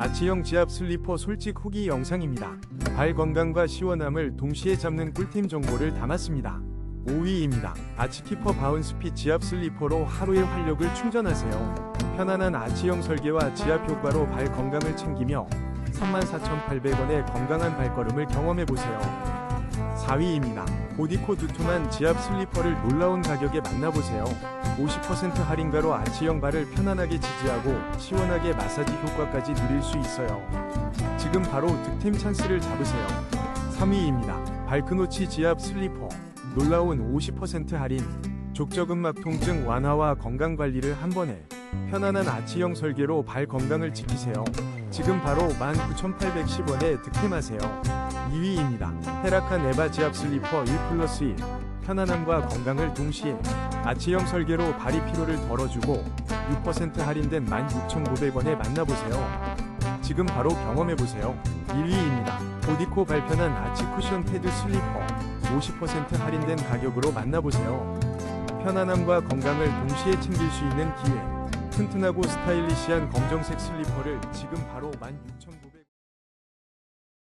아치형 지압 슬리퍼 솔직 후기 영상입니다. 발 건강과 시원함을 동시에 잡는 꿀템 정보를 담았습니다. 5위입니다. 아치키퍼 바운스핏 지압 슬리퍼로 하루의 활력을 충전하세요. 편안한 아치형 설계와 지압 효과로 발 건강을 챙기며 34,800원의 건강한 발걸음을 경험해보세요. 4위입니다. 보디코 두툼한 지압 슬리퍼를 놀라운 가격에 만나보세요. 50% 할인가로 아치형 발을 편안하게 지지하고 시원하게 마사지 효과까지 누릴 수 있어요. 지금 바로 득템 찬스를 잡으세요. 3위입니다. 발크노치 지압 슬리퍼. 놀라운 50% 할인. 족저근막 통증 완화와 건강 관리를 한 번에. 편안한 아치형 설계로 발 건강을 지키세요. 지금 바로 19,810원에 득템하세요. 2위입니다. 헤라칸 에바 지압 슬리퍼 1 플러스 1. 편안함과 건강을 동시에 아치형 설계로 발이 피로를 덜어주고 6% 할인된 16,900원에 만나보세요. 지금 바로 경험해보세요. 1위입니다. 보디코 발편한 아치 쿠션 패드 슬리퍼 50% 할인된 가격으로 만나보세요. 편안함과 건강을 동시에 챙길 수 있는 기회. 튼튼하고 스타일리시한 검정색 슬리퍼를 지금 바로 16,900원